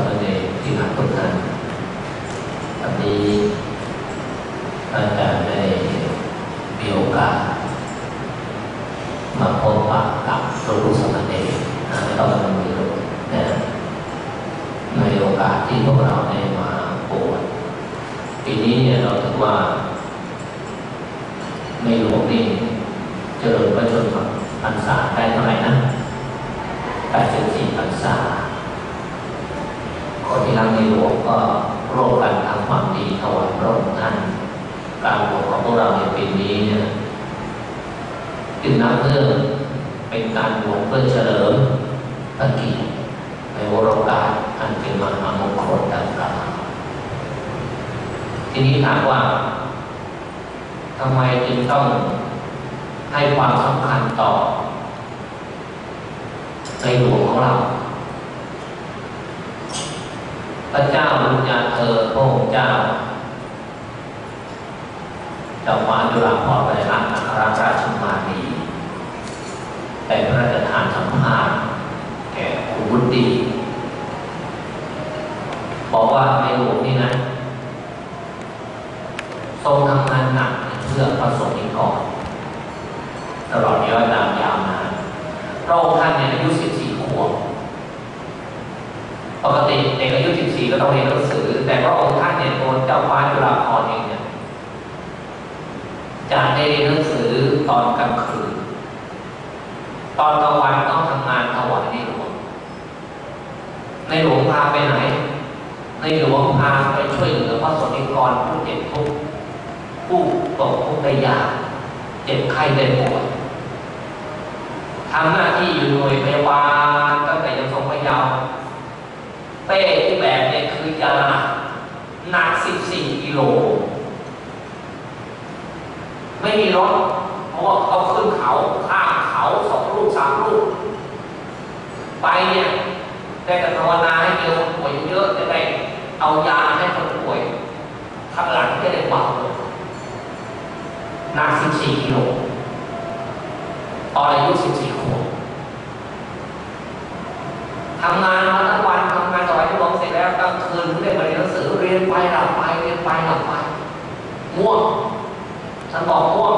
ามเณรที่รักทุกท่านวันนี้อาจารย์ได้มีโอกาส มาพบปะกับพระรูปสมเณรนะไม่ต้องมามีรู้นะในโอกาสที่พวกเราได้มาบวชปีนี้เนี่ยเราถือว่าในหลวงนี่เจริญพระชนมพรรษาได้เท่าไหร่นะ84พรรษา คนที่รักในหลวงก็ร่วมกันทำความดีถวายพระองค์ท่านการบวชของพวกเราในปีนี้เนี่ยจึงนับเพื่อเป็นการบวชเพื่อเฉลิมพระเกียรติในวโรกาสอันเป็นมหามงคลดังกล่าวทีนี้ถามว่าทำไมจึงต้องให้ความสำคัญต่อในหลวงของเรา พระเจ้าลุญญาเธอพระองค์เจ้าเจ้าฟ้าจุฬาภรณ์บริรักษ์อัครราชมานีแต่พระราชทานสัมภาษณ์แก่คุณวุฒิบอกว่าในหลวงนี่นะทรงทำงานหนักเพื่อพระสงฆ์นิกรตลอดระยะเวลายาวนานพระองค์ท่านเนี่ยอายุ 14 ขวบ ปกติเด็ ก็ต้องเรียนหนังสือ แต่พระองค์ท่านเนี่ยโดนเจ้าฟ้าจุฬาภรณ์เองเนี่ยจะได้เรียนหนังสือตอนกลางคืน ตอนกลางวันต้องทำงานถวายในหลวง ในหลวงพาไปไหน ในหลวงพาไปช่วยเหลือพระสนิกรผู้เจ็บทุกข์ผู้ตกทุกข์ได้ยากเจ็บไข้ได้ป่วยทำหน้าที่อยู่หน่วยพยาบาลตั้งแต่ยังทรงพระเยาว์ เป้ที่แบกเนี่ยคือยาหนัก 14 กิโล ไม่มีรถเพราะว่าเขาขึ้นเขาข้ามเขาสองลูกสามลูก ไปเนี่ยได้แต่ภาวนาให้เจอคนป่วยเยอะจะได้เอายาให้คนป่วยข้างหลังจะได้เบาหนัก 14 กิโลตอนอายุ 14 ขวบทำงานมาทั้งวันทำงานต่อไปที่บอกเสร็จแล้วกลางคืนเรียนมาเรียนไปหลับไปเรียนไปหลับไปง่วงฉันบอกง่วง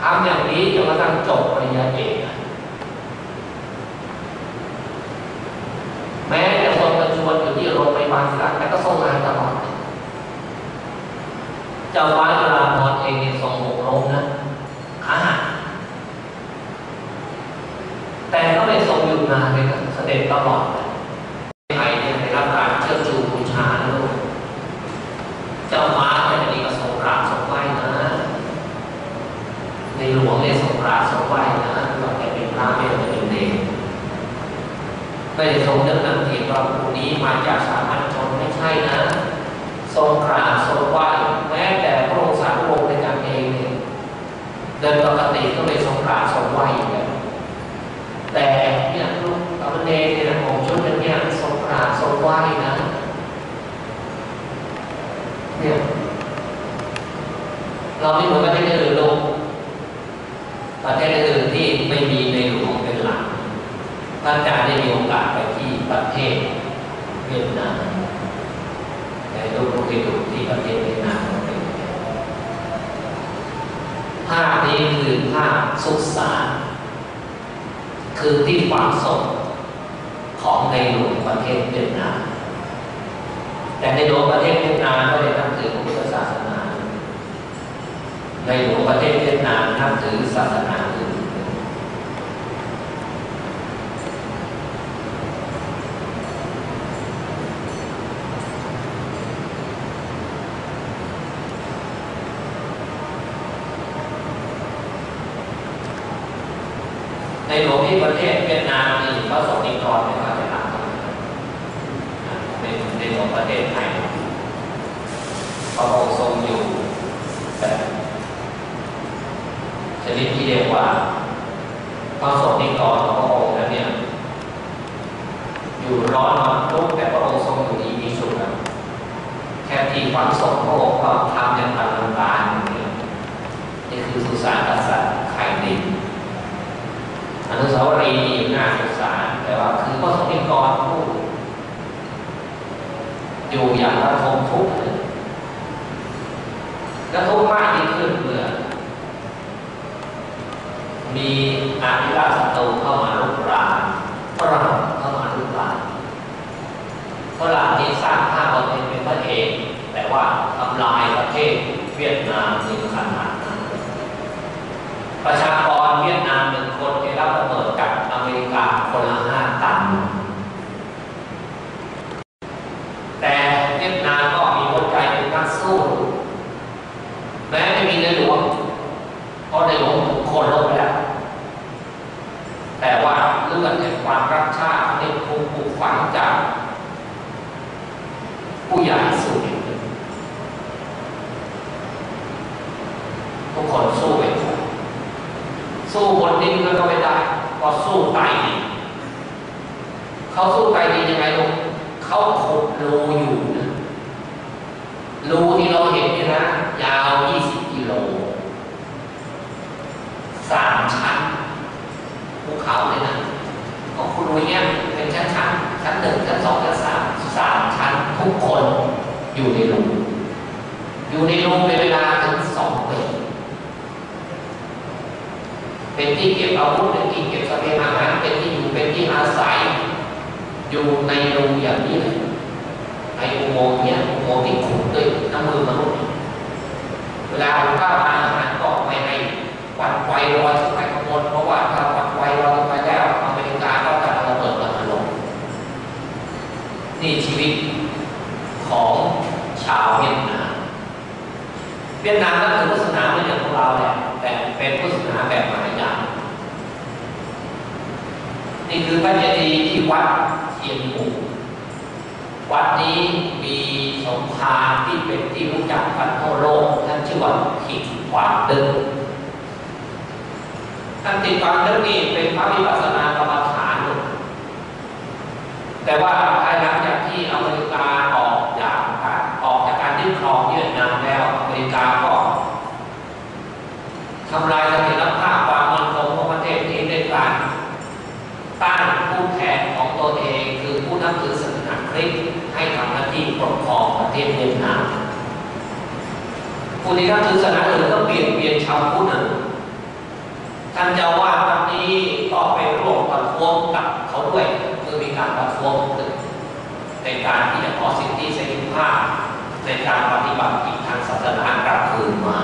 ทำอย่างนี้จนกระทั่งจบปริญญาเอกแม้จะทรงประชวนอยู่ที่โรงพยาบาลศิราชแต่ก็ทรงงานตลอดเจ้าฟ้าจุฬาภรณ์เองเนี่ยทรงหกล้มนะขาหักแต่ก็ไม่ทรงหยุดนานเลยนะเสด็จตลอดเลยไทยเนี่ยได้รับการเชิดชูบูชานะลูกเจ้าฟ้าเนี่ยนี่ก็ทรงกราบทรงไหว้นะ ในหลวงเนี่ยทรงกราบทรงไหว้นะเราแกเป็นพระไม่ได้เป็นเด็ก ไม่ได้ทรงนึกนั่งเทียนว่าผู้นี้มาจากสามัญชนไม่ใช่นะ ทรงกราบทรงไหว้แม้แต่พระองค์สาวกในการเองเนี่ยเดินปกติก็ไม่ทรงกราบทรงไหว้อยู่แล้วแต่เนี่ยลูกสามเณรเนี่ยของชุดนี้ทรงกราบทรงไหว้นะเนี่ยเราไม่เหมือนประเทศอื่นโลกประเทศอื่นที่ไม่มีในหลวงเป็นหลักพระอาจารย์ได้มีโอกาสไป ที่ประเทศเวียดนามแต่ดูดูไปดูที่ประเทศเวียดนามภาพนี้คือภาพสุสานคือที่ฝังศพของในหลวงประเทศเวียดนาม แต่ในหลวงประเทศเวียดนามไม่ได้นับถือพระพุทธศาสนา ในหลวงประเทศเวียดนามนับถือศาสนาอื่น ในหลวงที่ประเทศเวียดนามนี่พระสงฆ์นิกรไม่ค่อยได้รับในในหลวง ประเทศไทยพระองค์ทรงอยู่แต่ชนิดที่เรียกว่าพระสงฆ์นิกรของพระองค์นั้นเนี่ย อยู่ร้อนนอนทุกข์แต่พระองค์ทรงอยู่ดีมีสุขนะแค่ที่ฝังศพพระองค์ก็ทำอย่างอลังการอย่านี้นี่คือสุสานกษัตริย์ไข่ดินอนุสาวรีย์อยู่หน้าสุสานแต่ว่าคือพระสงฆ์นิกร อยู่อย่างละทมทุกข์เลยและทุกข์มากยิ่งขึ้นเมื่อ มีอาธิราชศัตรูเข้ามาลุกรานฝรั่งเข้ามาลุกรานฝรั่งนี้สร้างภาพเองเป็นพระเอกแต่ว่าทำลายประเทศเวียดนามนี่าดนั้นประชากรเวียดนามหนึ่งคนได้รับระเบิดจากอเมริกาคนละห้าตัน แต่เวียดนามก็มีหัวใจเป็นนักสู้ แม้ไม่มีในหลวงเพราะในหลวงถูกคนลบไปแล้ว แต่ว่าเรื่องแห่งความรักชาติได้ถูกปลูกฝังจาก ผู้ใหญ่สู่เด็กทุกคนสู้ไปหมดสู้บนดินก็ไม่ได้ ก็สู้ใต้ดินเขาสู้ใต้ดินยังไงลูกเขาขุดรูอยู่นะรูที่เราเห็นเนี่ยนะ ยาว 20 กิโลสามชั้น เขาเลยนะก็คุณรู้เนี่ยเป็นชั้นชั้นชั้นหนึ่งชั้นสองชั้นสามสามชั้นทุกคนอยู่ในรูอยู่ในรูเป็นเวลาถึงสองปีเป็นที่เก็บอาวุธเป็นที่เก็บเสบียงอาหารเป็นที่อยู่เป็นที่อาศัย อยู่ในรูอย่างนี้เลยไออุโมงค์เนี่ยอุโมงค์ที่ขุดด้วยน้ำมือมนุษย์เวลาเอาข้าอาหารก็ไม่ให้ควันไฟลอยขึ้นไปข้างบนเพราะว่าถ้าควันไฟลอยขึ้นไปแล้วอเมริกาก็จะระเบิดระเบิดลงนี่ชีวิตของชาวเวียดนาม เวียดนามก็คือพุทธศาสนาไม่เหมือนของเราแหละแต่เป็นพุทธศาสนาแบบมหายานนี่คือพระเจดีย์ที่วัดเทียนหมู่วัดนี้มีสงครามที่เป็นที่รู้จักกันทั่วโลกท่านชื่อว่าถิดขวางดึงท่านติดขวางดึงนี่เป็นพระวิปัสสนากรรมฐาน แต่ว่าภายหลังจากที่อเมริกาออกจากการออกจากการยึดครองเวียดนามแล้วอเมริกาก็ทำลายเสถียรภาพความมั่นคงของประเทศนี้ด้วยการตั้งผู้แทนของตัวเองคือผู้นับถือศาสนาคริสต์ให้ทำหน้าที่ปกค รองประเทศเวียดนาผู้ที่นับถือศาสนาอื่นก็เปลี่ยนเปลี่ยนชาวพุทธนะท่านเจ้าว่าวันนี้ก็ไปร่วมประท้วงกับเขาด้วยคือมีการประท้วงในการที่จะขอสิทธิเสรีภาพในการปฏิบัติกิจทางศาสนากลับคืนมา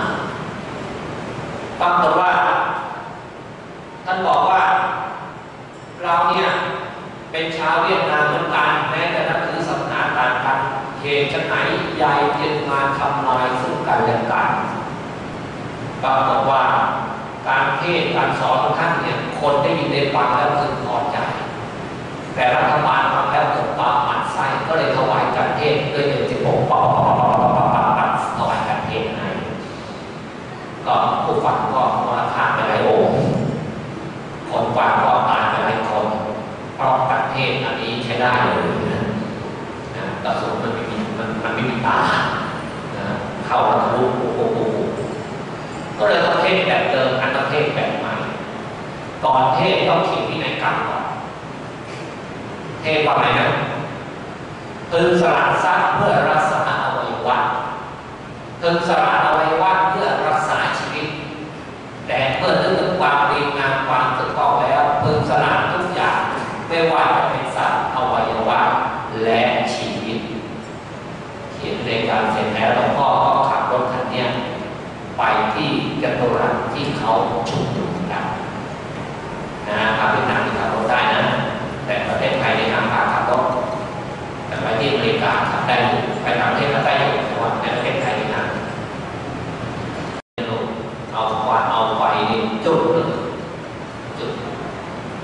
ปรากฏว่า ท่านบอกว่า เราเนี่ยเป็นชาวเวียดนาม หตุจะไหนใหญ่จึงมาทำลายซึ่งกันและกันปรากฏว่าการเทศการสอนของท่านเนี่ยคนได้ยินได้ฟังแล้วพึงพอใจ แต่รัฐบาลฟังแล้วเกิดความหมั่นไส้ก็เลยถวายการเทศด้วยเงินสิบหกปอปอปอถวายการเทศให้ก็ผู้ฟังก็มรณภาพไปหลายองค์คนฟังก็ตายไปหลายคนเพราะการเทศอันนี้ใช้ได้เลยนะนะกระสุนมันไม่มีมันมันไม่มีตานะเข้าทะลุโอ้โหโอ้โหก็เลยต้องเทศน์แบบเดิมอันต้องเทศน์แบบใหม่ ก่อนเทศต้องเขียนวินัยกรรมก่อนเทศว่าไงนะพึงสละทรัพย์เพื่อรักษาอ นี่จุดเลยจุด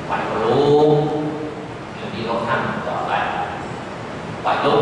ปล่อรู้อย่างที่เราทำต่อไปปล่อรู้